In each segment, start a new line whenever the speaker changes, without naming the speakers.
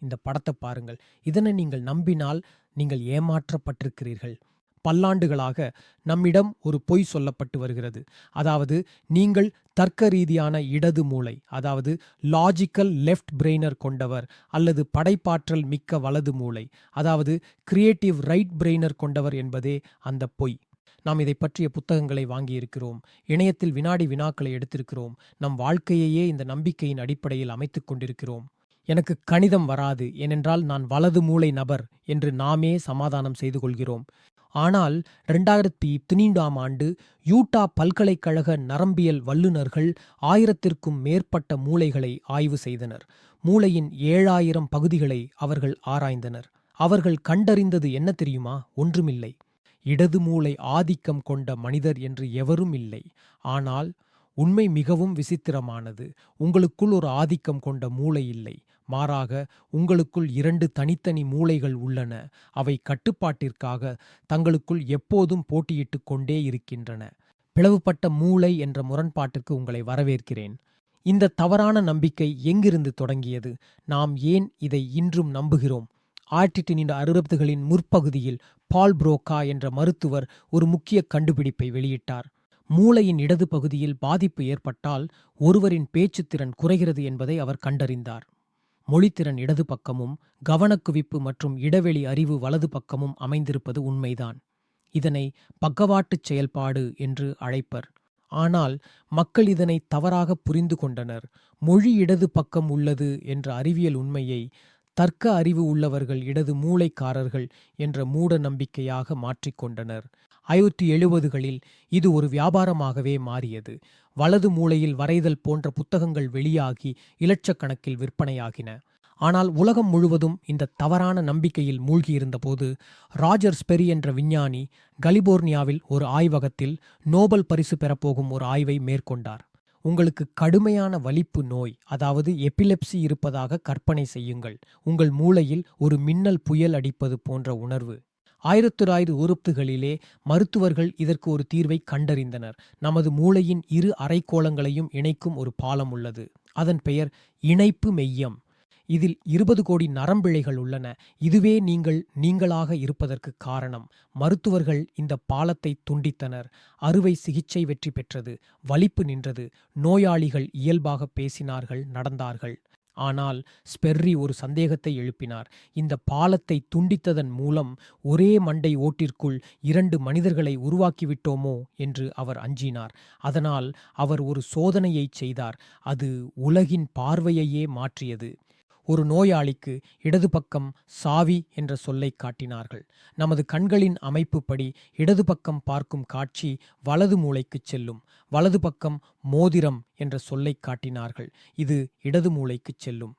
இந்த படத்தை பாருங்கள். இதனை நீங்கள் நம்பினால் நீங்கள் ஏமாற்றப்பட்டிருக்கிறீர்கள். பல்லாண்டுகளாக நம்மிடம் ஒரு பொய் சொல்லப்பட்டு வருகிறது. அதாவது நீங்கள் தர்க்க ரீதியான இடது மூளை அதாவது லாஜிக்கல் லெஃப்ட் பிரெய்னர் கொண்டவர் அல்லது படைப்பாற்றல் மிக்க வலது மூளை அதாவது கிரியேட்டிவ் ரைட் பிரெய்னர் கொண்டவர் என்பதே அந்த பொய். நாம் இதை பற்றிய புத்தகங்களை வாங்கியிருக்கிறோம். இணையத்தில் வினாடி வினாக்களை எடுத்திருக்கிறோம். நம் வாழ்க்கையையே இந்த நம்பிக்கையின் அடிப்படையில் அமைத்துக் கொண்டிருக்கிறோம். எனக்கு கணிதம் வராது ஏனென்றால் நான் வலது மூளை நபர் என்று நாமே சமாதானம் செய்து கொள்கிறோம். ஆனால் ரெண்டாயிரத்தி பதினீண்டாம் ஆண்டு யூட்டா பல்கலைக்கழக நரம்பியல் வல்லுநர்கள் ஆயிரத்திற்கும் மேற்பட்ட மூளைகளை ஆய்வு செய்தனர். மூளையின் ஏழாயிரம் பகுதிகளை அவர்கள் ஆராய்ந்தனர். அவர்கள் கண்டறிந்தது என்ன தெரியுமா? ஒன்றுமில்லை. இடது மூளை ஆதிக்கம் கொண்ட மனிதர் என்று எவரும் இல்லை. ஆனால் உண்மை மிகவும் விசித்திரமானது. உங்களுக்குள் ஒரு ஆதிக்கம் கொண்ட மூளை இல்லை. மாறாக உங்களுக்குள் இரண்டு தனித்தனி மூளைகள் உள்ளன. அவை கட்டுப்பாட்டிற்காக தங்களுக்குள் எப்போதும் போட்டியிட்டுக் கொண்டே இருக்கின்றன. பிளவுபட்ட மூளை என்ற முரண்பாட்டிற்கு உங்களை வரவேற்கிறேன். இந்த தவறான நம்பிக்கை எங்கிருந்து தொடங்கியது? நாம் ஏன் இதை இன்றும் நம்புகிறோம்? ஆயிரத்தி எண்ணூறு அறுபதுகளின் முற்பகுதியில் பால் புரோக்கா என்ற மருத்துவர் ஒரு முக்கிய கண்டுபிடிப்பை வெளியிட்டார். மூளையின் இடது பகுதியில் பாதிப்பு ஏற்பட்டால் ஒருவரின் பேச்சுத்திறன் குறைகிறது என்பதை அவர் கண்டறிந்தார். மொழித்திறன் இடது பக்கமும் கவனக்குவிப்பு மற்றும் இடைவெளி அறிவு வலது பக்கமும் அமைந்திருப்பது உண்மைதான். இதனை பக்கவாட்டுச் செயல்பாடு என்று அழைப்பர். ஆனால் மக்கள் இதனை தவறாக புரிந்து கொண்டனர். மொழி இடது பக்கம் உள்ளது என்ற அறிவியல் உண்மையை தர்க்க அறிவு உள்ளவர்கள் இடது மூளைக்காரர்கள் என்ற மூட நம்பிக்கையாக மாற்றிக்கொண்டனர் ஐநூற்றி எழுபதுகளில் இது ஒரு வியாபாரமாகவே மாறியது. வலது மூலையில் வரைதல் போன்ற புத்தகங்கள் வெளியாகி இலட்சக்கணக்கில் விற்பனையாகின. ஆனால் உலகம் முழுவதும் இந்த தவறான நம்பிக்கையில் மூழ்கியிருந்தபோது ராஜர் ஸ்பெரி என்ற விஞ்ஞானி கலிபோர்னியாவில் ஒரு ஆய்வகத்தில் நோபல் பரிசு பெறப்போகும் ஒரு ஆய்வை மேற்கொண்டார். உங்களுக்கு கடுமையான வலிப்பு நோய் அதாவது எபிலெப்சி இருப்பதாக கற்பனை செய்யுங்கள். உங்கள் மூளையில் ஒரு மின்னல் புயல் அடிப்பது போன்ற உணர்வு. ஆயிரத்தி தொள்ளாயிரத்து உறுப்புகளிலே மருத்துவர்கள் இதற்கு ஒரு தீர்வை கண்டறிந்தனர். நமது மூளையின் இரு அரைக்கோளங்களையும் இணைக்கும் ஒரு பாலம் உள்ளது. அதன் பெயர் இணைப்பு மெய்யம். இதில் இருபது கோடி நரம்பிழைகள் உள்ளன. இதுவே நீங்கள் நீங்களாக இருப்பதற்கு காரணம். மருத்துவர்கள் இந்த பாலத்தை துண்டித்தனர். அறுவை சிகிச்சை வெற்றி பெற்றது. வலிப்பு நின்றது. நோயாளிகள் இயல்பாக பேசினார்கள் நடந்தார்கள். ஆனால் ஸ்பெர்ரி ஒரு சந்தேகத்தை எழுப்பினார். இந்த பாலத்தை துண்டித்ததன் மூலம் ஒரே மண்டை ஓட்டிற்குள் இரண்டு மனிதர்களை உருவாக்கிவிட்டோமோ என்று அவர் அஞ்சினார். அதனால் அவர் ஒரு சோதனையை செய்தார். அது உலகின் பார்வையையே மாற்றியது. ஒரு நோயாளிக்கு இடது பக்கம் சாவி என்ற சொல்லை காட்டினார்கள். நமது கண்களின் அமைப்புப்படி இடது பக்கம் பார்க்கும் காட்சி வலது மூளைக்கு செல்லும். வலது பக்கம் மோதிரம் என்ற சொல்லை காட்டினார்கள். இது இடது மூளைக்கு செல்லும்.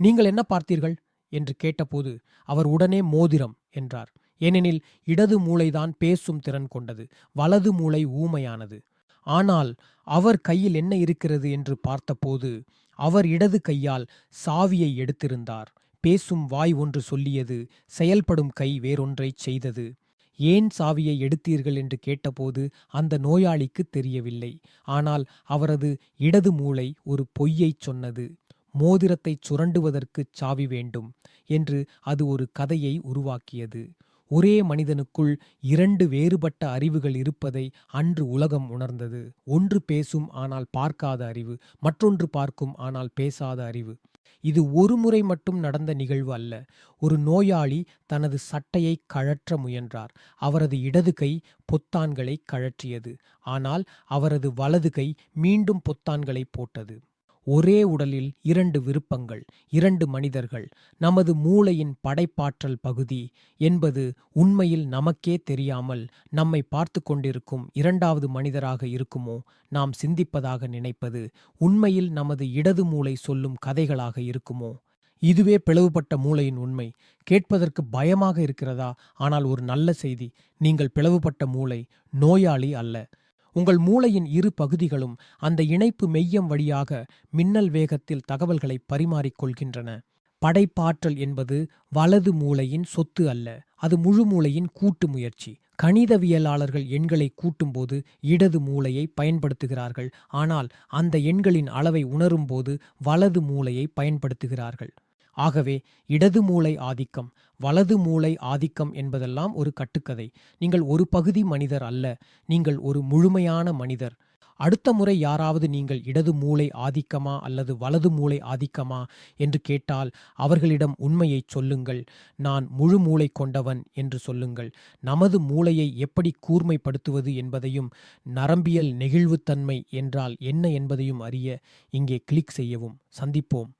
நீங்கள் என்ன பார்த்தீர்கள்? என்று கேட்டபோது அவர் உடனே மோதிரம் என்றார். ஏனெனில் இடது மூளைதான் பேசும் திறன் கொண்டது. வலது மூளை ஊமையானது. ஆனால் அவர் கையில் என்ன இருக்கிறது என்று பார்த்தபோது அவர் இடது கையால் சாவியை எடுத்திருந்தார். பேசும் வாய் ஒன்று சொல்லியது செயல்படும் கை வேறொன்றைச் செய்தது. ஏன் சாவியை எடுத்தீர்கள் என்று கேட்டபோது அந்த நோயாளிக்கு தெரியவில்லை. ஆனால் அவரது இடது மூளை ஒரு பொய்யைச் சொன்னது மோதிரத்தைச் சுரண்டுவதற்குச் சாவி வேண்டும் என்று அது ஒரு கதையை உருவாக்கியது. ஒரே மனிதனுக்குள் இரண்டு வேறுபட்ட அறிவுகள் இருப்பதை அன்று உலகம் உணர்ந்தது. ஒன்று பேசும் ஆனால் பார்க்காத அறிவு மற்றொன்று பார்க்கும் ஆனால் பேசாத அறிவு. இது ஒரு முறை மட்டும் நடந்த நிகழ்வு அல்ல. ஒரு நோயாளி தனது சட்டையை கழற்ற முயன்றார். அவரது இடது கை பொத்தான்களை கழற்றியது. ஆனால் அவரது வலது கை மீண்டும் பொத்தான்களை போட்டது. ஒரே உடலில் இரண்டு விருப்பங்கள் இரண்டு மனிதர்கள் நமது மூளையின் படைப்பாற்றல் பகுதி என்பது உண்மையில் நமக்கே தெரியாமல் நம்மை பார்த்து கொண்டிருக்கும் இரண்டாவது மனிதராக இருக்குமோ? நாம் சிந்திப்பதாக நினைப்பது உண்மையில் நமது இடது மூளை சொல்லும் கதைகளாக இருக்குமோ? இதுவே பிளவுபட்ட மூளையின் உண்மை. கேட்பதற்கு பயமாக இருக்கிறதா? ஆனால் ஒரு நல்ல செய்தி நீங்கள் பிளவுபட்ட மூளை நோயாளி அல்ல. உங்கள் மூளையின் இரு பகுதிகளும் அந்த இணைப்பு மெய்யம் வழியாக மின்னல் வேகத்தில் தகவல்களை பரிமாறிக்கொள்கின்றன. படைப்பாற்றல் என்பது வலது மூளையின் சொத்து அல்ல அது முழு மூளையின் கூட்டு முயற்சி. கணிதவியலாளர்கள் எண்களை கூட்டும்போது இடது மூளையை பயன்படுத்துகிறார்கள் ஆனால் அந்த எண்களின் அளவை உணரும்போது வலது மூளையை பயன்படுத்துகிறார்கள். ஆகவே இடது மூளை ஆதிக்கம் வலது மூளை ஆதிக்கம் என்பதெல்லாம் ஒரு கட்டுக்கதை. நீங்கள் ஒரு பகுதி மனிதர் அல்ல நீங்கள் ஒரு முழுமையான மனிதர். அடுத்த முறை யாராவது நீங்கள் இடது மூளை ஆதிக்கமா அல்லது வலது மூளை ஆதிக்கமா என்று கேட்டால் அவர்களிடம் உண்மையைச் சொல்லுங்கள். நான் முழு மூளை கொண்டவன் என்று சொல்லுங்கள். நமது மூளையை எப்படி கூர்மைப்படுத்துவது என்பதையும் நரம்பியல் நெகிழ்வுத்தன்மை என்றால் என்ன என்பதையும் அறிய இங்கே கிளிக் செய்யவும். சந்திப்போம்.